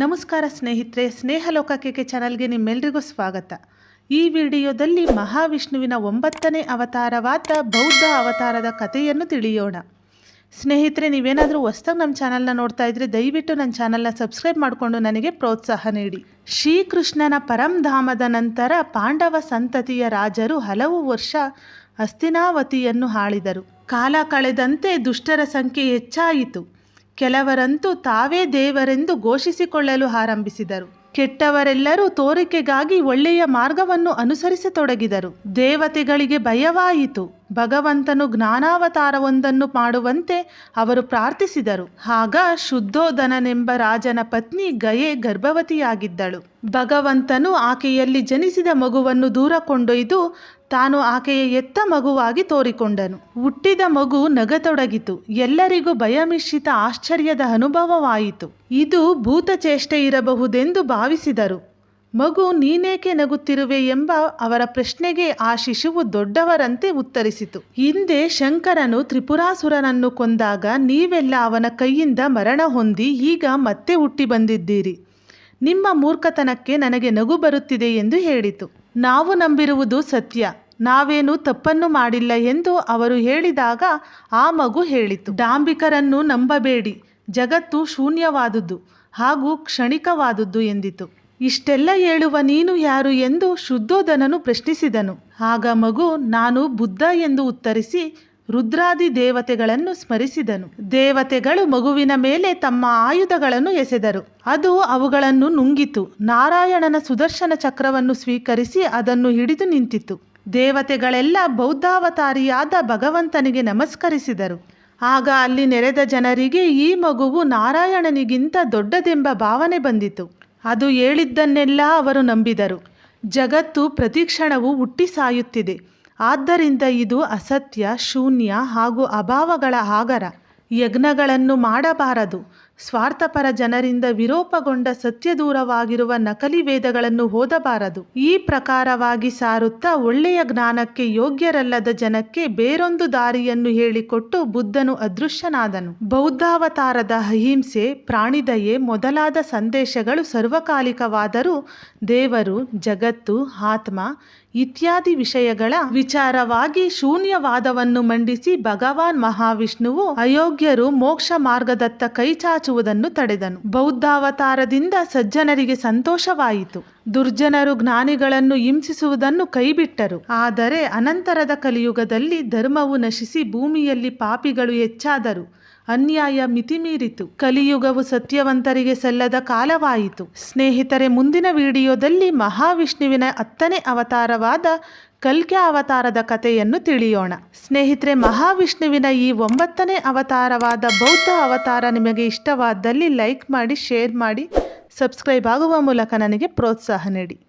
ನಮಸ್ಕಾರ ಸ್ನೇಹಿತರೆ ಸ್ನೇಹ ಲೋಕಕ್ಕೆ ಚಾನಲ್ಗೆ ನಿಮ್ಮೆಲ್ರಿಗೂ ಸ್ವಾಗತ. ಈ ವಿಡಿಯೋದಲ್ಲಿ ಮಹಾವಿಷ್ಣುವಿನ ಒಂಬತ್ತನೇ ಅವತಾರವಾದ ಬೌದ್ಧ ಅವತಾರದ ಕಥೆಯನ್ನು ತಿಳಿಯೋಣ. ಸ್ನೇಹಿತರೆ, ನೀವೇನಾದರೂ ಹೊಸ್ದಾಗಿ ನಮ್ಮ ಚಾನಲ್ನ ನೋಡ್ತಾ ಇದ್ರೆ ದಯವಿಟ್ಟು ನನ್ನ ಚಾನಲ್ನ ಸಬ್ಸ್ಕ್ರೈಬ್ ಮಾಡಿಕೊಂಡು ನನಗೆ ಪ್ರೋತ್ಸಾಹ ನೀಡಿ. ಶ್ರೀಕೃಷ್ಣನ ಪರಂಧಾಮದ ನಂತರ ಪಾಂಡವ ಸಂತತಿಯ ರಾಜರು ಹಲವು ವರ್ಷ ಅಸ್ತಿನಾವತಿಯನ್ನು ಆಳಿದರು ಕಾಲ ಕಳೆದಂತೆ ದುಷ್ಟರ ಸಂಖ್ಯೆ ಹೆಚ್ಚಾಯಿತು. ಕೆಲವರಂತೂ ತಾವೇ ದೇವರೆಂದು ಘೋಷಿಸಿಕೊಳ್ಳಲು ಆರಂಭಿಸಿದರು. ಕೆಟ್ಟವರೆಲ್ಲರೂ ತೋರಿಕೆಗಾಗಿ ಒಳ್ಳೆಯ ಮಾರ್ಗವನ್ನು ಅನುಸರಿಸತೊಡಗಿದರು. ದೇವತೆಗಳಿಗೆ ಭಯವಾಯಿತು. ಭಗವಂತನು ಜ್ಞಾನಾವತಾರವೊಂದನ್ನು ಮಾಡುವಂತೆ ಅವರು ಪ್ರಾರ್ಥಿಸಿದರು. ಆಗ ಶುದ್ಧೋಧನನೆಂಬ ರಾಜನ ಪತ್ನಿ ಗಯೆ ಗರ್ಭವತಿಯಾಗಿದ್ದಳು. ಭಗವಂತನು ಆಕೆಯಲ್ಲಿ ಜನಿಸಿದ ಮಗುವನ್ನು ದೂರ ಕೊಂಡೊಯ್ದು ತಾನು ಆಕೆಯ ಎತ್ತ ಮಗುವಾಗಿ ತೋರಿಕೊಂಡನು. ಹುಟ್ಟಿದ ಮಗು ನಗತೊಡಗಿತು. ಎಲ್ಲರಿಗೂ ಭಯಮಿಶ್ರಿತ ಆಶ್ಚರ್ಯದ ಅನುಭವವಾಯಿತು. ಇದು ಭೂತಚೇಷ್ಟೆ ಇರಬಹುದೆಂದು ಭಾವಿಸಿದರು. ಮಗು ನೀನೇಕೆ ನಗುತ್ತಿರುವೆ ಎಂಬ ಅವರ ಪ್ರಶ್ನೆಗೆ ಆ ಶಿಶುವು ದೊಡ್ಡವರಂತೆ ಉತ್ತರಿಸಿತು. ಹಿಂದೆ ಶಂಕರನು ತ್ರಿಪುರಾಸುರನನ್ನು ಕೊಂದಾಗ ನೀವೆಲ್ಲ ಅವನ ಕೈಯಿಂದ ಮರಣ ಹೊಂದಿ ಈಗ ಮತ್ತೆ ಹುಟ್ಟಿ ಬಂದಿದ್ದೀರಿ. ನಿಮ್ಮ ಮೂರ್ಖತನಕ್ಕೆ ನನಗೆ ನಗು ಬರುತ್ತಿದೆ ಎಂದು ಹೇಳಿತು. ನಾವು ನಂಬಿರುವುದು ಸತ್ಯ. ನಾವೇನು ತಪ್ಪನ್ನು ಮಾಡಿಲ್ಲ ಎಂದು ಅವರು ಹೇಳಿದಾಗ ಆ ಮಗು ಹೇಳಿತು. ಡಾಂಬಿಕರನ್ನು ನಂಬಬೇಡಿ. ಜಗತ್ತು ಶೂನ್ಯವಾದುದು ಹಾಗೂ ಕ್ಷಣಿಕವಾದುದು ಎಂದಿತು. ಇಷ್ಟೆಲ್ಲ ಹೇಳುವ ನೀನು ಯಾರು ಎಂದು ಶುದ್ಧೋಧನನು ಪ್ರಶ್ನಿಸಿದನು. ಆಗ ಮಗು, ನಾನು ಬುದ್ಧ ಎಂದು ಉತ್ತರಿಸಿ ರುದ್ರಾದಿ ದೇವತೆಗಳನ್ನು ಸ್ಮರಿಸಿದನು. ದೇವತೆಗಳು ಮಗುವಿನ ಮೇಲೆ ತಮ್ಮ ಆಯುಧಗಳನ್ನು ಎಸೆದರು. ಅದು ಅವುಗಳನ್ನು ನುಂಗಿತು. ನಾರಾಯಣನ ಸುದರ್ಶನ ಚಕ್ರವನ್ನು ಸ್ವೀಕರಿಸಿ ಅದನ್ನು ಹಿಡಿದು ನಿಂತಿತು. ದೇವತೆಗಳೆಲ್ಲ ಬೌದ್ಧಾವತಾರಿಯಾದ ಭಗವಂತನಿಗೆ ನಮಸ್ಕರಿಸಿದರು. ಆಗ ಅಲ್ಲಿ ನೆರೆದ ಜನರಿಗೆ ಈ ಮಗುವು ನಾರಾಯಣನಿಗಿಂತ ದೊಡ್ಡದೆಂಬ ಭಾವನೆ ಬಂದಿತು. ಅದು ಹೇಳಿದ್ದನ್ನೆಲ್ಲ ಅವರು ನಂಬಿದರು. ಜಗತ್ತು ಪ್ರತಿಕ್ಷಣವು ಹುಟ್ಟಿ ಸಾಯುತ್ತಿದೆ. ಆದ್ದರಿಂದ ಇದು ಅಸತ್ಯ ಶೂನ್ಯ ಹಾಗೂ ಅಭಾವಗಳ ಆಗರ ಯಜ್ಞಗಳನ್ನು ಮಾಡಬಾರದು. ಸ್ವಾರ್ಥಪರ ಜನರಿಂದ ವಿರೋಪಗೊಂಡ ಸತ್ಯದೂರವಾಗಿರುವ ನಕಲಿ ವೇದಗಳನ್ನು ಓದಬಾರದು. ಈ ಪ್ರಕಾರವಾಗಿ ಸಾರುತ್ತಾ ಒಳ್ಳೆಯ ಜ್ಞಾನಕ್ಕೆ ಯೋಗ್ಯರಲ್ಲದ ಜನಕ್ಕೆ ಬೇರೊಂದು ದಾರಿಯನ್ನು ಹೇಳಿಕೊಟ್ಟು ಬುದ್ಧನು ಅದೃಶ್ಯನಾದನು. ಬೌದ್ಧಾವತಾರದ ಅಹಿಂಸೆ, ಪ್ರಾಣಿದಯೆ ಮೊದಲಾದ ಸಂದೇಶಗಳು ಸರ್ವಕಾಲಿಕವಾದರೂ ದೇವರು, ಜಗತ್ತು, ಆತ್ಮ ಇತ್ಯಾದಿ ವಿಷಯಗಳ ವಿಚಾರವಾಗಿ ಶೂನ್ಯವಾದವನ್ನು ಮಂಡಿಸಿ ಭಗವಾನ್ ಮಹಾವಿಷ್ಣುವು ಅಯೋಗ್ಯರು ಮೋಕ್ಷ ಮಾರ್ಗದತ್ತ ಕೈಚಾಚುವುದನ್ನು ತಡೆದನು. ಬೌದ್ಧಾವತಾರದಿಂದ ಸಜ್ಜನರಿಗೆ ಸಂತೋಷವಾಯಿತು. ದುರ್ಜನರು ಜ್ಞಾನಿಗಳನ್ನು ಹಿಂಸಿಸುವುದನ್ನು ಕೈಬಿಟ್ಟರು. ಆದರೆ ಅನಂತರದ ಕಲಿಯುಗದಲ್ಲಿ ಧರ್ಮವು ನಶಿಸಿ ಭೂಮಿಯಲ್ಲಿ ಪಾಪಿಗಳು ಹೆಚ್ಚಾದರು. ಅನ್ಯಾಯ ಮಿತಿಮೀರಿತು. ಕಲಿಯುಗವು ಸತ್ಯವಂತರಿಗೆ ಸಲ್ಲದ ಕಾಲವಾಯಿತು. ಸ್ನೇಹಿತರೆ, ಮುಂದಿನ ವಿಡಿಯೋದಲ್ಲಿ ಮಹಾವಿಷ್ಣುವಿನ ಹತ್ತನೇ ಅವತಾರವಾದ ಕಲ್ಕ್ಯ ಅವತಾರದ ಕಥೆಯನ್ನು ತಿಳಿಯೋಣ. ಸ್ನೇಹಿತರೆ, ಮಹಾವಿಷ್ಣುವಿನ ಈ ಒಂಬತ್ತನೇ ಅವತಾರವಾದ ಬೌದ್ಧ ಅವತಾರ ನಿಮಗೆ ಇಷ್ಟವಾದಲ್ಲಿ ಲೈಕ್ ಮಾಡಿ, ಶೇರ್ ಮಾಡಿ, ಸಬ್ಸ್ಕ್ರೈಬ್ ಆಗುವ ಮೂಲಕ ನನಗೆ ಪ್ರೋತ್ಸಾಹ ನೀಡಿ.